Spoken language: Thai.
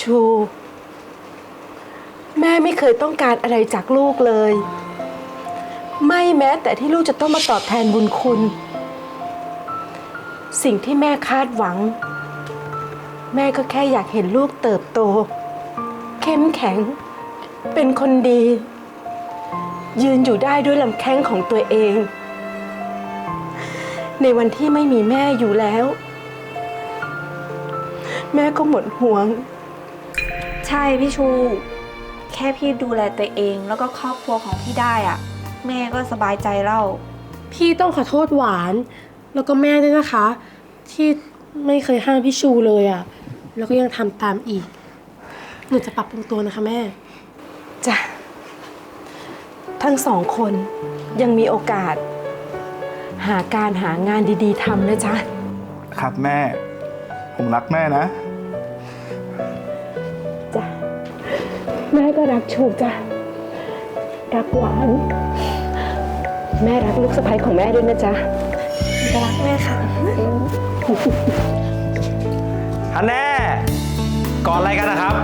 ชู แม่ไม่เคยต้องการอะไรจากลูกเลย ไม่แม้แต่ที่ลูกจะต้องมาตอบแทนบุญคุณ สิ่งที่แม่คาดหวัง แม่ก็แค่อยากเห็นลูกเติบโต เข้มแข็ง เป็นคนดี ยืนอยู่ได้ด้วยลำแข้งของตัวเอง ในวันที่ไม่มีแม่อยู่แล้ว แม่ก็หมดห่วง ใช่พี่ชู แค่พี่ดูแลตัวเองแล้วก็ครอบครัวของพี่ได้อะแม่ก็สบายใจแล้วพี่ต้องขอโทษหวาน แล้วก็แม่ด้วยนะคะ ที่ไม่เคยห้ามพี่ชูเลยอะ่ะแล้วก็ยังทำตามอีก หนูจะปรับปรุงตัวนะคะแม่ จ้ะ ทั้งสองคนยังมีโอกาส หาการหางานดีๆทำนะจ๊ะ ครับแม่ ผมรักแม่นะจ้ะ แม่ก็รักชูจ้ะรักหวาน แม่รักลูกสะใภ้ของแม่ด้วยนะจ๊ะก็รักแม่ค่ะฮันแน่ก่อนอะไรกันนะครับ